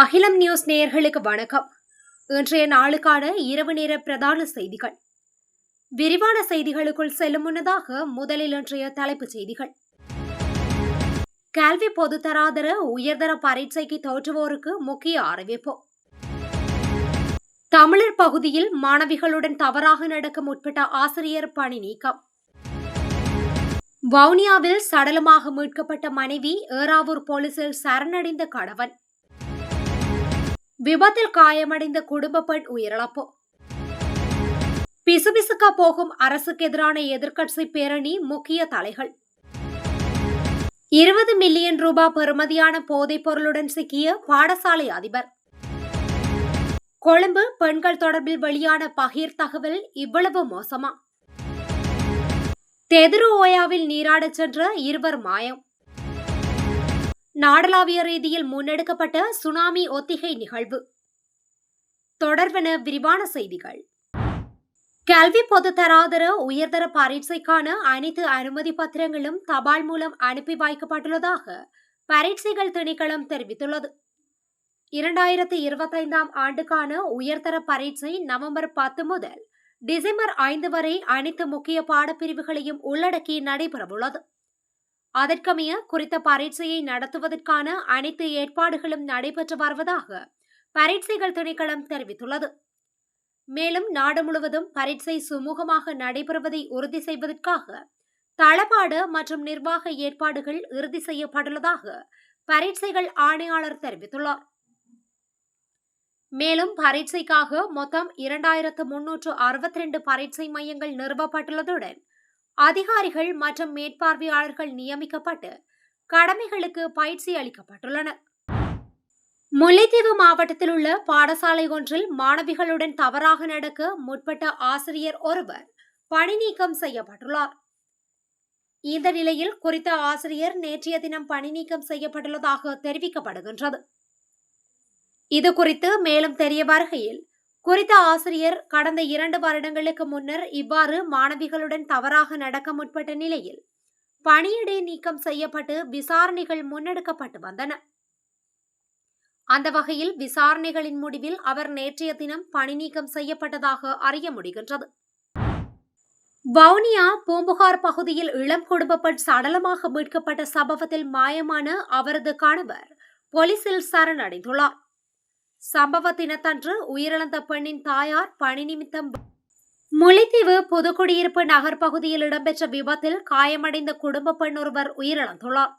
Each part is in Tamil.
அகிலம் நியூஸ் நேயர்களுக்கு வணக்கம். இன்றைய நாளுக்கான இரவு நேர பிரதான செய்திகள். விரிவான செய்திகளுக்குள் செல்லும் முன்னதாக முதலில் இன்றைய தலைப்புச் செய்திகள். கல்வி பொதுத்தராதர உயர்தர பரீட்சைக்கு தோற்றுவோருக்கு முக்கிய அறிவிப்பு. தமிழர் பகுதியில் மாணவிகளுடன் தவறாக நடக்க முற்பட்ட ஆசிரியர் பணி நீக்கம். வவுனியாவில் சடலமாக மீட்கப்பட்ட மனைவி ஏறாவூர் போலீசில் சரணடைந்த கணவன். விபத்தில் காயமடைந்த குடும்ப பெண் உயிரிழப்பு. பிசுபிசுக்க போகும் அரசுக்கு எதிரான எதிர்க்கட்சி பேரணி முக்கிய தலைகள். இருபது மில்லியன் ரூபாய் பெறுமதியான போதைப் பொருளுடன் சிக்கிய பாடசாலை அதிபர். கொழும்பு பெண்கள் தொடர்பில் வெளியான பகிர் தகவல் இவ்வளவு மோசமா. தெதுரு ஓயாவில் நீராடச் சென்ற இருவர் மாயம். நாடளாவிய ரீதியில் முன்னெடுக்கப்பட்ட சுனாமி ஒத்திகை நிகழ்வு. தொடர்வன விரிவான செய்திகள். கல்வி பொதுத்தராதர உயர்தர பரீட்சைக்கான அனைத்து அனுமதி பத்திரங்களும் தபால் மூலம் அனுப்பி வைக்கப்பட்டுள்ளதாக பரீட்சைகள் திணைக்களம் தெரிவித்துள்ளது. இரண்டாயிரத்தி இருபத்தைந்தாம் ஆண்டுக்கான உயர்தர பரீட்சை நவம்பர் பத்து முதல் டிசம்பர் ஐந்து வரை அனைத்து முக்கிய பாடப்பிரிவுகளையும் உள்ளடக்கி நடைபெறவுள்ளது. அதற்கமைய குறித்த பரீட்சையை நடத்துவதற்கான அனைத்து ஏற்பாடுகளும் நடைபெற்று வருவதாக பரீட்சைகள் திணைக்களம் தெரிவித்துள்ளது. மேலும் நாடு முழுவதும் பரீட்சை சுமூகமாக நடைபெறுவதை உறுதி செய்வதற்காக தளபாடு மற்றும் நிர்வாக ஏற்பாடுகள் இறுதி செய்யப்பட்டுள்ளதாக பரீட்சைகள் ஆணையாளர் தெரிவித்துள்ளார். மேலும் பரீட்சைக்காக மொத்தம் இரண்டாயிரத்து முன்னூற்று அறுபத்தி ரெண்டு பரீட்சை மையங்கள் நிறுவப்பட்டுள்ளதுடன் அதிகாரிகள் மற்றும் மேற்பார்வையாளர்கள் நியமிக்கப்பட்டு கடமைகளுக்கு பயிற்சி அளிக்கப்பட்டுள்ளனர். முல்லைத்தீவு மாவட்டத்தில் உள்ள பாடசாலை ஒன்றில் மாணவிகளுடன் தவறாக நடக்க முற்பட்ட ஆசிரியர் ஒருவர் பணி நீக்கம் செய்யப்பட்டுள்ளார். இந்த நிலையில் குறித்த ஆசிரியர் நேற்றைய தினம் பணி நீக்கம் செய்யப்பட்டுள்ளதாக தெரிவிக்கப்படுகின்றது. இது குறித்து மேலும் தெரிய வருகையில் குறித்த ஆசிரியர் கடந்த இரண்டு வருடங்களுக்கு முன்னர் இவ்வாறு மாணவிகளுடன் தவறாக நடக்க முற்பட்ட நிலையில் பணியிடை நீக்கம் செய்யப்பட்டு விசாரணைகள் முன்னெடுக்கப்பட்டு வந்தன. அந்த வகையில் விசாரணைகளின் முடிவில் அவர் நேற்றைய தினம் பணி நீக்கம் செய்யப்பட்டதாக அறிய முடிகின்றது. வவுனியா பூம்புகார் பகுதியில் இளம் குடும்ப சடலமாக மீட்கப்பட்ட சம்பவத்தில் மாயமான அவரது கணவர் போலீசில் சரணடைந்துள்ளார். சம்பவ தினத்தன்று உயிரிழந்த பெண்ணின் தாயார் பணி நிமித்தம் முளித்தீவு புதுக்குடியிருப்பு நகர் பகுதியில் இடம்பெற்ற விபத்தில் காயமடைந்த குடும்ப பெண் ஒருவர் உயிரிழந்துள்ளார்.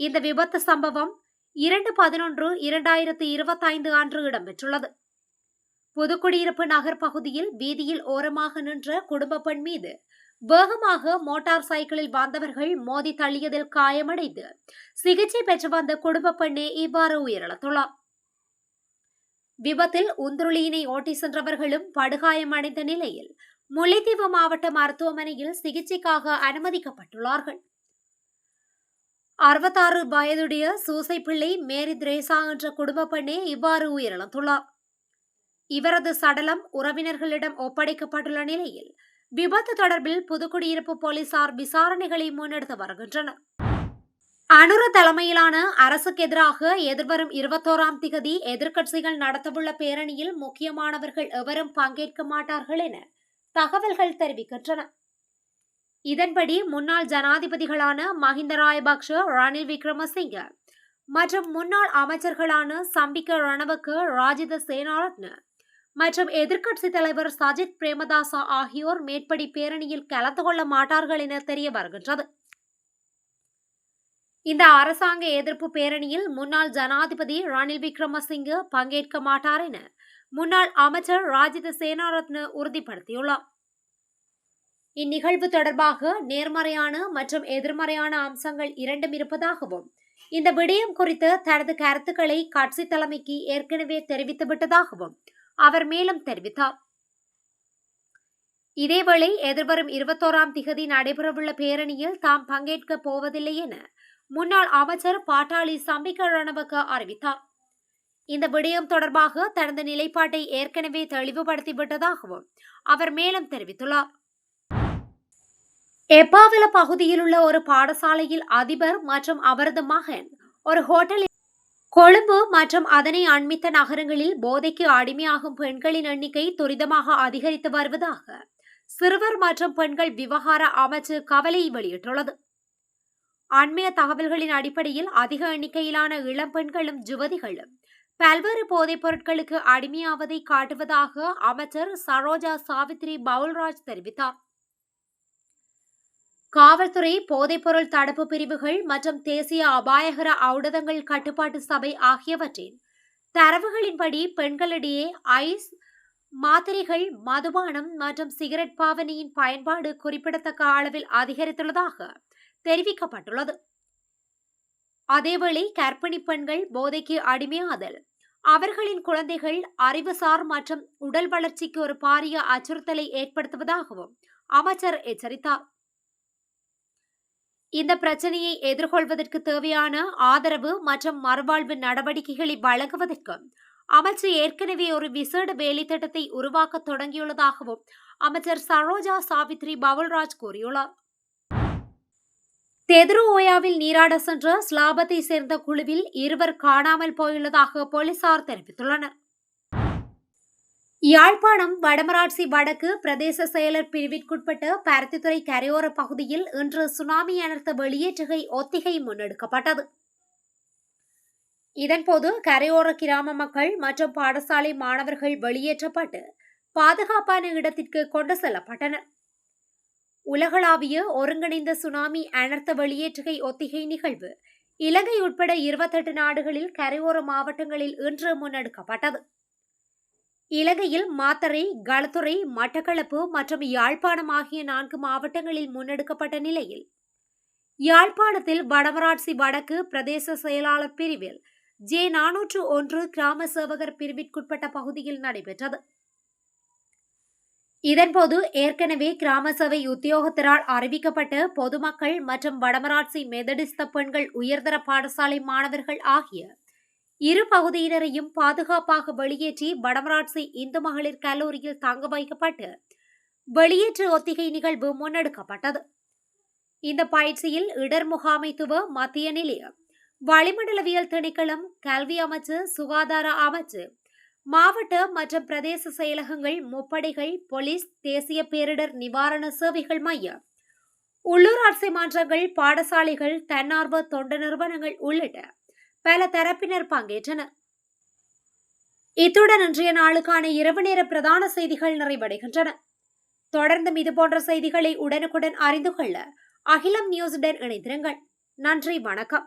இந்த விபத்து சம்பவம் இரண்டு பதினொன்று இரண்டாயிரத்தி இருபத்தைந்து அன்று இடம்பெற்றுள்ளது. புதுக்குடியிருப்பு நகர் பகுதியில் வீதியில் ஓரமாக நின்ற குடும்ப பெண் மீது வேகமாக மோட்டார் சைக்கிளில் வந்தவர்கள் மோதி தள்ளியதில் காயமடைந்து சிகிச்சை பெற்று வந்த குடும்ப பெண்ணே இவ்வாறு உயிரிழந்துள்ளார். விபத்தில் உந்துருளியினை ஓட்டி சென்றவர்களும் படுகாயமடைந்த நிலையில் முல்லைத்தீவு மாவட்ட மருத்துவமனையில் சிகிச்சைக்காக அனுமதிக்கப்பட்டுள்ளார்கள். அறுபத்தாறு வயதுடைய சூசைப்பிள்ளை மேரி திரேசா என்ற குடும்ப பெண்ணே இவ்வாறு உயிரிழந்துள்ளார். இவரது சடலம் உறவினர்களிடம் ஒப்படைக்கப்பட்டுள்ள நிலையில் விபத்து தொடர்பில் புதுக்குடியிருப்பு போலீசார் விசாரணைகளை முன்னெடுத்து வருகின்றனர். அனுர தலைமையிலான அரசுக்கு எதிராக எதிர்வரும் இருபத்தோராம் திகதி எதிர்க்கட்சிகள் நடத்தவுள்ள பேரணியில் முக்கியமானவர்கள் எவரும் பங்கேற்க மாட்டார்கள் என தகவல்கள் தெரிவிக்கின்றன. இதன்படி முன்னாள் ஜனாதிபதிகளான மஹிந்த ராயபக்ஷ ரணில் விக்ரமசிங்க மற்றும் முன்னாள் அமைச்சர்களான சம்பிக்க ரணவக்கு ராஜித சேனாரத்ன மற்றும் எதிர்க்கட்சி தலைவர் சஜித் பிரேமதாசா ஆகியோர் மேற்படி பேரணியில் கலந்து கொள்ள மாட்டார்கள் என தெரிய வருகின்றது. இந்த அரசாங்க எதிர்ப்பு பேரணியில் முன்னாள் ஜனாதிபதி ரணில் விக்ரமசிங்க பங்கேற்க மாட்டார் என முன்னாள் அமைச்சர் ராஜித சேனாரத்ன உறுதிப்படுத்தியுள்ளார். இந்நிகழ்வு தொடர்பாக நேர்மறையான மற்றும் எதிர்மறையான அம்சங்கள் இரண்டும் இருப்பதாகவும் இந்த விடயம் குறித்து தனது கருத்துக்களை கட்சி தலைமைக்கு ஏற்கனவே தெரிவித்து விட்டதாகவும் அவர் மேலும் தெரிவித்தார். இதேவேளை எதிர்வரும் இருபத்தோராம் திகதி நடைபெறவுள்ள பேரணியில் தாம் பங்கேற்க போவதில்லை என முன்னாள் அமைச்சர் பாட்டாளி சம்பிக்க ரணவக்க அறிவித்தார். இந்த விடயம் தொடர்பாக தனது நிலைப்பாட்டை ஏற்கனவே தெளிவுபடுத்திவிட்டதாகவும் அவர் மேலும் தெரிவித்துள்ளார். எப்பாவில பகுதியில் உள்ள ஒரு பாடசாலையில் அதிபர் மற்றும் அவரது மகன் ஒரு ஹோட்டலில் கொழும்பு மற்றும் அதனை அண்மித்த நகரங்களில் போதைக்கு அடிமையாகும் பெண்களின் எண்ணிக்கை துரிதமாக அதிகரித்து வருவதாக சிறுவர் மற்றும் பெண்கள் விவகார அமைச்சு கவலை வெளியிட்டுள்ளது. அண்மைய தகவல்களின் அடிப்படையில் அதிக எண்ணிக்கையிலான இளம் பெண்களும் யுவதிகளும். பல்வேறு போதைப் பொருட்களுக்கு அடிமையாவதை காட்டுவதாக அமைச்சர் சரோஜா சாவித்ரி பவுல்ராஜ் தெரிவித்தார். காவல்துறை போதைப்பொருள் தடுப்பு பிரிவுகள் மற்றும் தேசிய அபாயகர ஔடதங்கள் கட்டுப்பாட்டு சபை ஆகியவற்றின் தரவுகளின்படி பெண்களிடையே ஐஸ் மாத்திரைகள் மதுபானம் மற்றும் சிகரெட் பாவனையின் பயன்பாடு குறிப்பிடத்தக்க அளவில் அதிகரித்துள்ளதாக தெரிவிக்கப்பட்டுள்ளது. அதேவேளை கர்ப்பிணி பெண்கள் போதைக்கு அடிமையாதல் அவர்களின் குழந்தைகள் அறிவுசார் மற்றும் உடல் வளர்ச்சிக்கு ஒரு பாரிய அச்சுறுத்தலை ஏற்படுத்துவதாகவும் அமைச்சர் எச்சரித்தார். இந்த பிரச்சனையை எதிர்கொள்வதற்கு தேவையான ஆதரவு மற்றும் மறுவாழ்வு நடவடிக்கைகளை வழங்குவதற்கும் அமைச்சு ஏற்கனவே ஒரு விசேட வேலை திட்டத்தை உருவாக்க தொடங்கியுள்ளதாகவும் அமைச்சர் சரோஜா சாவித்ரி பவல்ராஜ் கூறியுள்ளார். தெதுருஓயாவில் நீராட சென்ற ஸ்லாபத்தை சேர்ந்த குழுவில் இருவர் காணாமல் போயுள்ளதாக போலீசார் தெரிவித்துள்ளனர். யாழ்ப்பாணம் வடமராட்சி வடக்கு பிரதேச செயலர் பிரிவிற்குட்பட்ட பருத்தித்துறை கரையோர பகுதியில் இன்று சுனாமி அனர்த்த வெளியேற்றுகை ஒத்திகை முன்னெடுக்கப்பட்டது. இதன்போது கரையோர கிராம மக்கள் மற்றும் பாடசாலை மாணவர்கள் வெளியேற்றப்பட்டு பாதுகாப்பான இடத்திற்கு கொண்டு செல்லப்பட்டனர். உலகளாவிய ஒருங்கிணைந்த சுனாமி அனர்த்த வெளியேற்றுகை ஒத்திகை நிகழ்வு. இலங்கை உட்பட இருபத்தெட்டு நாடுகளில் கரையோர மாவட்டங்களில் இன்று முன்னெடுக்கப்பட்டது. இலங்கையில் மாத்தறை களத்துறை மட்டக்களப்பு மற்றும் யாழ்ப்பாணம் ஆகிய நான்கு மாவட்டங்களில் முன்னெடுக்கப்பட்ட நிலையில் யாழ்ப்பாணத்தில் வடமராட்சி வடக்கு பிரதேச செயலாளர் பிரிவில் ஜே நானூற்று ஒன்று கிராம சேவகர் பிரிவிற்குட்பட்ட பகுதியில் நடைபெற்றது. இதன்போது ஏற்கனவே கிராம சபை உத்தியோகத்தரால் அறிவிக்கப்பட்ட பொதுமக்கள் மற்றும் வடமராட்சி மெதடிஸ்த பெண்கள் உயர்தர பாடசாலை மாணவர்கள் ஆகிய இரு பகுதியினரையும் பாதுகாப்பாக வெளியேற்றி வடமராட்சி இந்து மகளிர் கல்லூரியில் தங்க வைக்கப்பட்டு வெளியேற்று ஒத்திகை நிகழ்வு முன்னெடுக்கப்பட்டது. இந்த பயிற்சியில் இடர் முகாமைத்துவ மத்திய நிலையம் வளிமண்டலவியல் திணைக்களம் கல்வி அமைச்சு சுகாதார அமைச்சு மாவட்ட மற்றும் பிரதேச செயலகங்கள் முப்படைகள் போலீஸ் தேசிய பேரிடர் நிவாரண சேவைகள் மையம் உள்ளூராட்சி மன்றங்கள் பாடசாலைகள் தன்னார்வ தொண்டு நிறுவனங்கள் உள்ளிட்ட பல தரப்பினர் பங்கேற்றனர். இத்துடன் இன்றைய நாளுக்கான இரவு நேர பிரதான செய்திகள் நிறைவடைகின்றன. தொடர்ந்தும் இதுபோன்ற செய்திகளை உடனுக்குடன் அறிந்து கொள்ள அகிலம் நியூஸுடன் இணைந்திருங்கள். நன்றி வணக்கம்.